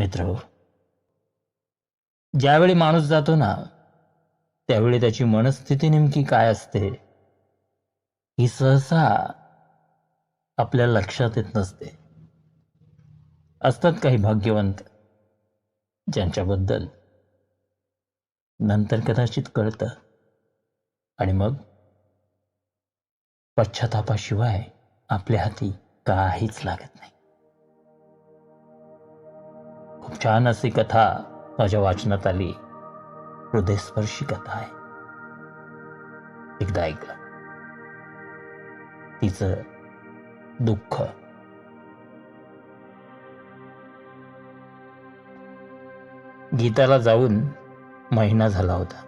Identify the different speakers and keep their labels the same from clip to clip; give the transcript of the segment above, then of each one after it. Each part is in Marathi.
Speaker 1: मित्र. हो ज्यावेळी माणूस जातो ना त्यावेळी त्याची मनस्थिती नेमकी काय असते ही सहसा आपल्या लक्षात येत नसते. असतात काही भाग्यवंत ज्यांच्याबद्दल नंतर कदाचित कळतं. आणि मग पश्चातापाशिवाय आपल्या हाती काहीच लागत नाही. छान अशी कथा माझ्या वाचनात आली. हृदयस्पर्शी कथा आहे. एकदा ऐका. तिचं दुःख. गीताला जाऊन महिना झाला होता.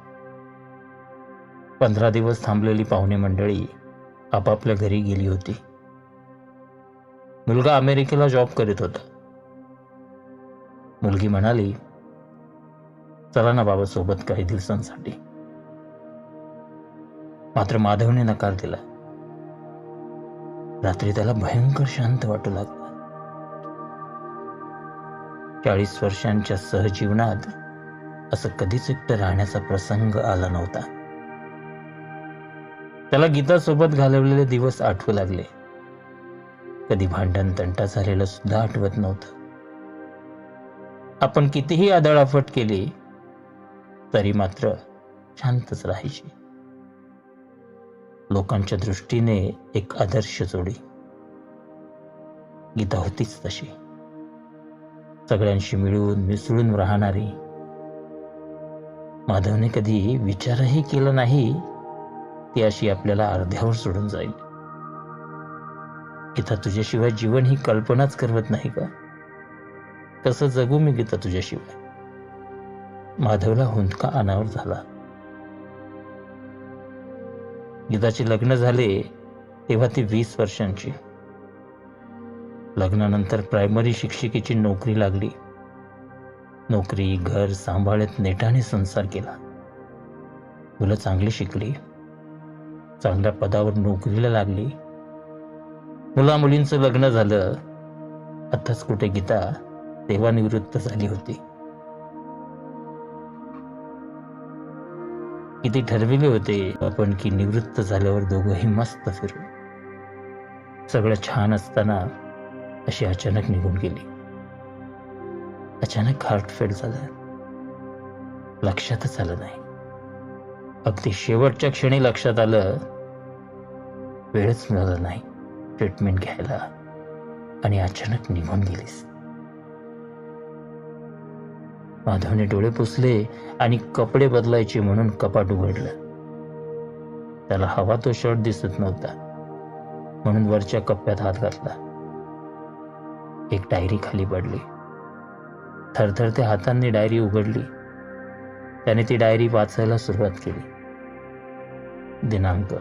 Speaker 1: पंधरा दिवस थांबलेली पाहुणे मंडळी आपापल्या घरी गेली होती. मुलगा अमेरिकेला जॉब करीत होता. मुलगी म्हणाली चला ना बाबा सोबत काही दिवसांसाठी. मात्र माधवने नकार दिला. रात्री त्याला भयंकर शांत वाटू लागला. चाळीस वर्षांच्या सहजीवनात असं कधीच एकटं राहण्याचा प्रसंग आला नव्हता. त्याला गीतासोबत घालवलेले दिवस आठवू लागले. कधी भांडण तंटा झालेलं सुद्धा आठवत नव्हतं. आपण कितीही आदळाफट केली तरी मात्र शांतच राहायची. लोकांच्या दृष्टीने एक आदर्श जोडी. गीता होतीच तशी. सगळ्यांशी मिळून मिसळून राहणारी. माधवने कधी विचारही केला नाही ती अशी आपल्याला अर्ध्यावर सोडून जाईल. गीता तुझ्याशिवाय जीवन ही कल्पनाच करवत नाही का? तसं जगू मी गीता तुझ्याशिवाय. माधवला हुंदका अनावर झाला. गीताचे लग्न झाले तेव्हा ती वीस वर्षांची. लग्नानंतर प्रायमरी शिक्षिकेची नोकरी लागली. नोकरी घर सांभाळत नेटाने संसार केला. मुलं चांगली शिकली. चांगल्या पदावर नोकरीला लागली. मुला मुलींचं लग्न झालं. आत्ताच कुठे गीता तेव्हा निवृत्त झाली होती. किती ठरविले होते आपण की निवृत्त झाल्यावर दोघंही मस्त फिरू. सगळं छान असताना अशी अचानक निघून गेली. अचानक हार्टफेल झालं. लक्षातच आलं नाही. अगदी शेवटच्या क्षणी लक्षात आलं. वेळच मिळाला नाही. ट्रीटमेंट घ्यायला. आणि अचानक निघून गेलीस. माधवने डोळे पुसले आणि कपडे बदलायचे म्हणून कपाट उघडलं. त्याला हवा तो शर्ट दिसत नव्हता. म्हणून वरच्या कप्प्यात हात घातला. एक डायरी खाली पडली. थरथरत्या हातांनी डायरी उघडली. त्याने ती डायरी वाचायला सुरुवात केली. दिनांक.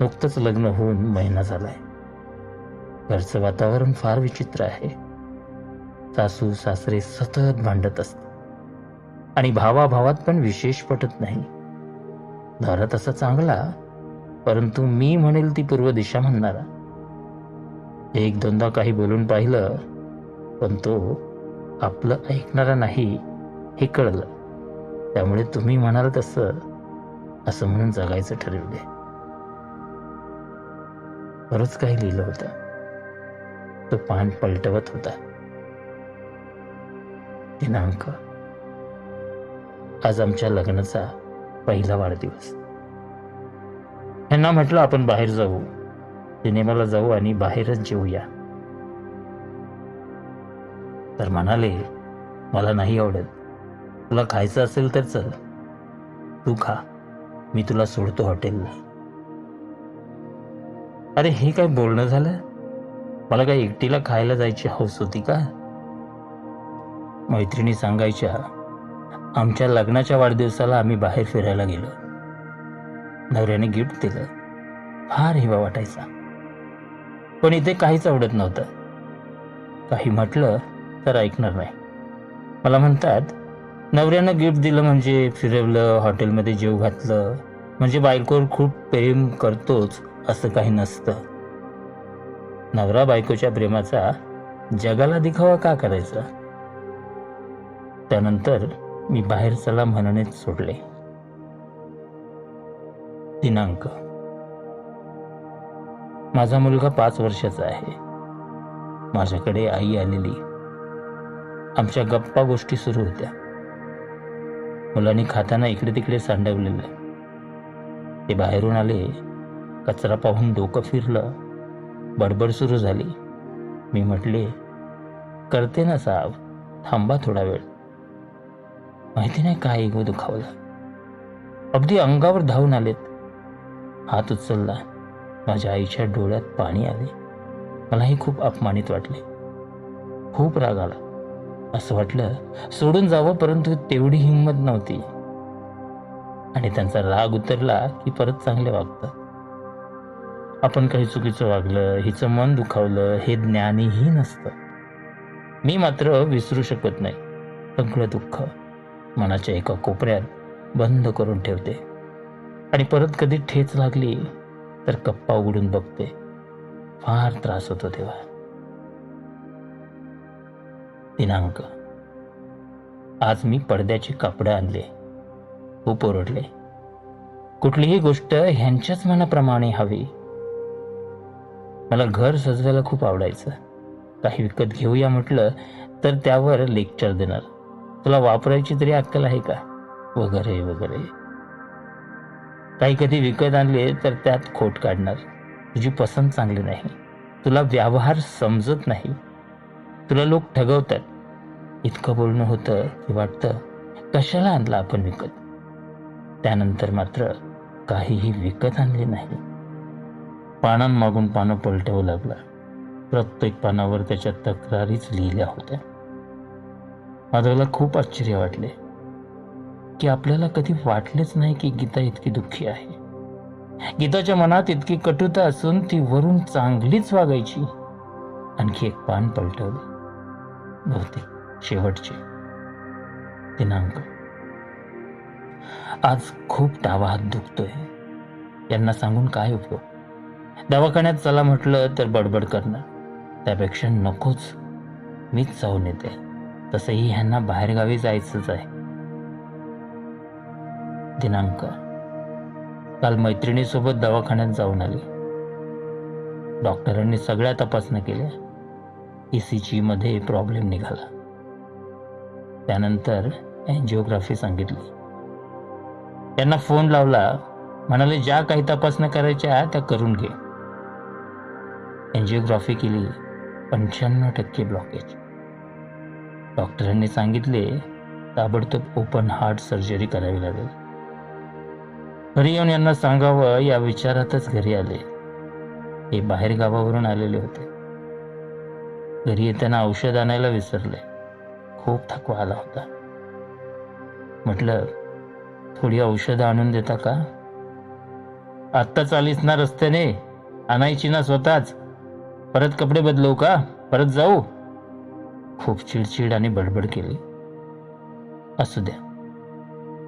Speaker 1: नुकतंच लग्न होऊन महिना झालाय. घरचं वातावरण फार विचित्र आहे. सासू सासरे सतत भांडत असतात आणि भावाभावात पण विशेष पटत नाही. दारा तसा चांगला परंतु मी म्हणेल ती पूर्व दिशा म्हणणारा. एक दोनदा काही बोलून पाहिलं पण तो आपलं ऐकणारा नाही हे कळलं. त्यामुळे तुम्ही म्हणाल तसं असं म्हणून जगायचं ठरवले बरंच काही लिहिलं होतं. तो पान पलटवत होता. दिनांक. आज आमच्या लग्नाचा पहिला वाढदिवस. यांना म्हटलं आपण बाहेर जाऊ. सिनेमाला जाऊ आणि बाहेरच जेऊया. तर म्हणाले मला नाही आवडत. तुला खायचं असेल तर चल. तू खा. मी तुला सोडतो हॉटेलला. अरे हे काय बोलणं झालं? मला काय एकटीला खायला जायची हौस होती का? मैत्रिणी सांगायच्या आमच्या लग्नाच्या वाढदिवसाला आम्ही बाहेर फिरायला गेलो. नवऱ्याने गिफ्ट दिलं. फार हिवा वाटायचा. पण इथे काहीच आवडत नव्हतं. काही म्हटलं तर ऐकणार नाही. मला म्हणतात नवऱ्यानं गिफ्ट दिलं म्हणजे फिरवलं हॉटेलमध्ये जेव घातलं म्हणजे बायकोवर खूप प्रेम करतोच असं काही नसतं. नवरा बायकोच्या प्रेमाचा जगाला दिखावा का करायचा? त्यानंतर मी बाहेर चला म्हणणेच सोडले. दिनांक. माझा मुलगा पाच वर्षाचा आहे. माझ्याकडे आई आलेली. आमच्या गप्पा गोष्टी सुरू होत्या. मुलांनी खाताना इकडे तिकडे सांडवलेलं. ते बाहेरून आले कचरा पाहून डोकं फिरलं. बडबड सुरू झाली. मी म्हटले करते ना साहेब थांबा थोडा वेळ. माहिती नाही काय इगो दुखावला अगदी अंगावर धावून आलेत. हात उचलला. माझ्या आईच्या डोळ्यात पाणी आले. मलाही खूप अपमानित वाटले. खूप राग आला. असं वाटलं सोडून जावं परंतु तेवढी हिंमत नव्हती. आणि त्यांचा राग उतरला की परत चांगले वागतात. आपण काही चुकीचं वागलं हिचं मन दुखावलं हे ज्ञानीही नसतं. मी मात्र विसरू शकत नाही. सगळं दुःख. मनाच्या एका कोपऱ्यात बंद करून ठेवते. आणि परत कधी ठेच लागली तर कप्पा उघडून बघते. फार त्रास होतो तेव्हा. दिनांक. आज मी पडद्याची कापडं आणले. खूप ओरडले. कुठलीही गोष्ट ह्यांच्याच मनाप्रमाणे हवी. मला घर सजवायला खूप आवडायचं. काही विकत घेऊया म्हटलं तर त्यावर लेक्चर देणार. तुला वापरायची तरी अक्कल आहे का? वगैरे वगैरे. काही कधी विकत आणले तर त्यात खोट काढणार. तुझी पसंत चांगली नाही. तुला व्यवहार समजत नाही. तुला लोक ठगवतात. इतकं बोलणं होतं की वाटतं कशाला आणलं आपण विकत? त्यानंतर मात्र काहीही विकत आणले नाही. पानांमागून पानं पलटवू लागला. प्रत्येक पानावर त्याच्या तक्रारीच लिहिल्या होत्या. माधवला खूप आश्चर्य वाटले. की आपल्याला कधी वाटलेच नाही की गीता इतकी दुःखी आहे. गीताच्या मनात इतकी कटुता असून ती वरून चांगलीच वागायची. आणखी एक पान पलटवले. बहुतेक शेवटचे दिनांक. आज खूप डावा हात दुखतोय. यांना सांगून काय उपयोग? दवाखान्यात चला म्हटलं तर बडबड करणार. त्यापेक्षा नकोच. मीच जाऊन येते. तसंही ह्यांना बाहेरगावी जायचंच आहे. दिनांक. काल मैत्रिणीसोबत दवाखान्यात जाऊन आली. डॉक्टरांनी सगळ्या तपासण्या केल्या. ई सी मध्ये प्रॉब्लेम निघाला. त्यानंतर एन्जिओग्राफी सांगितली. त्यांना फोन लावला म्हणाले ज्या काही तपासण्या करायच्या त्या करून घे. एन्जिओग्राफी केली पंच्याण्णव टक्के ब्लॉकेज डॉक्टरांनी सांगितले ताबडतोब ओपन हार्ट सर्जरी करावी लागेल. घरी येऊन यांना सांगावं या विचारातच घरी आले. हे बाहेर गावावरून आलेले होते. घरी येताना औषध आणायला विसरले. खूप थकवा आला होता. म्हटलं थोडी औषधं आणून देता का? आत्ता चालीस ना रस्त्याने? आणायची ना स्वतःच? परत कपडे बदलवू का? परत जाऊ? खूप चिडचिड आणि बडबड केली. असू द्या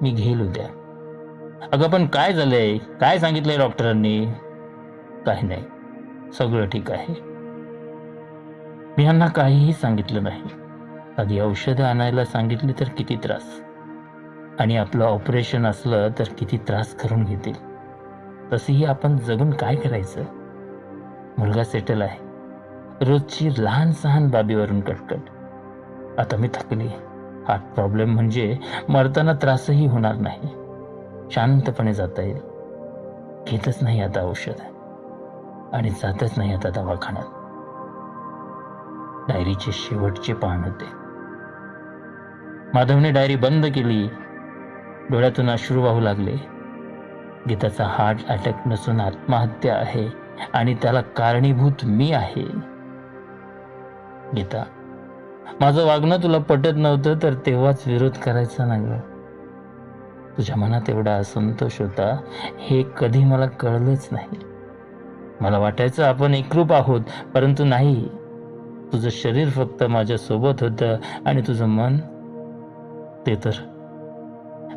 Speaker 1: मी घेईल उद्या. अगं पण काय झालंय? काय सांगितलंय डॉक्टरांनी? काही नाही सगळं ठीक आहे. मी यांना काहीही सांगितलं नाही. आधी औषधं आणायला सांगितली तर किती त्रास. आणि आपलं ऑपरेशन असलं तर किती त्रास करून घेतील. तसंही आपण जगून काय करायचं? मुलगा सेटल आहे. रोजची लहान सहान बाबीवरून कटकट. आता मी थकली. हा प्रॉब्लेम म्हणजे मरताना त्रासही होणार नाही. शांतपणे जाता येईल. घेतच नाही आता औषध. आणि जातच नाही आता दवाखान्यात डायरीचे शेवटचे पान होते. माधवने डायरी बंद केली. डोळ्यातून अश्रू वाहू लागले. गीताचा हार्ट अटॅक नसून आत्महत्या आहे आणि त्याला कारणीभूत मी आहे. गीता माझं वागणं तुला पटत नव्हतं तर तेव्हाच विरोध करायचा नाही तुझ्या मनात एवढा असंतोष होता हे कधी मला कळलंच नाही. मला वाटायचं आपण एकरूप आहोत परंतु नाही. तुझं शरीर फक्त माझ्या सोबत होतं आणि तुझं मन ते तर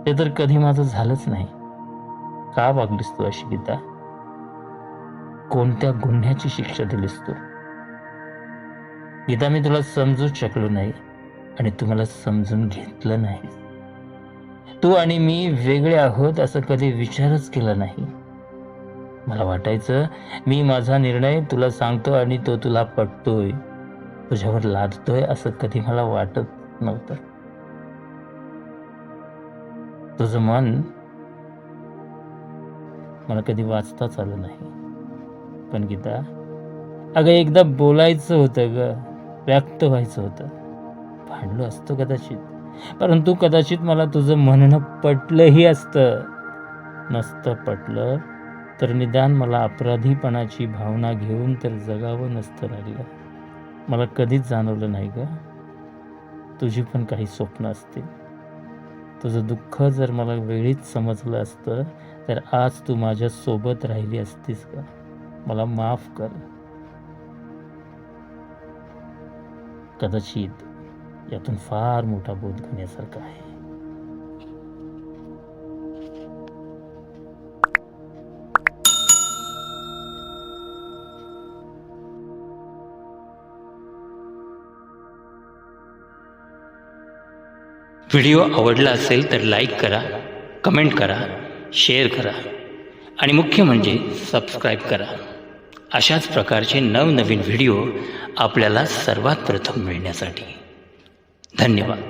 Speaker 1: ते तर कधी माझं झालंच नाही. का वागलीस तू अशी गीता? कोणत्या गुन्ह्याची शिक्षा दिलीस तू? गीता मी तुला समजूच शकलो नाही आणि तू मला समजून घेतलं नाही. तू आणि मी वेगळे आहोत असं कधी विचारच केला नाही. मला वाटायचं मी माझा निर्णय तुला सांगतो आणि तो तुला पटतोय. तुझ्यावर लादतोय असं कधी मला वाटत नव्हतं. तुझं मन मला कधी वाचताच आलं नाही. पण गीता अगं एकदा बोलायचं होतं ग. व्यक्त व्हायचं होतं. भांडलो असतो कदाचित. परंतु कदाचित मला तुझं म्हणणं पटलंही असतं. नसतं पटलं तर निदान मला अपराधीपणाची भावना घेऊन तर जगावं नसतं लागलं. मला कधीच जाणवलं नाही ग. तुझी पण काही स्वप्न असतील. तुझं दुःख जर मला वेळीच समजलं असतं तर आज तू माझ्यासोबत राहिली असतीस का मला माफ कर. कदाचित यातून फार मोठा बोध घेण्यासारखा आहे.
Speaker 2: व्हिडिओ आवडला असेल तर लाईक करा कमेंट करा शेअर करा आणि मुख्य म्हणजे सबस्क्राईब करा. अशाच प्रकारचे नवनवीन व्हिडिओ आपल्याला सर्वात प्रथम मिळण्यासाठी. धन्यवाद.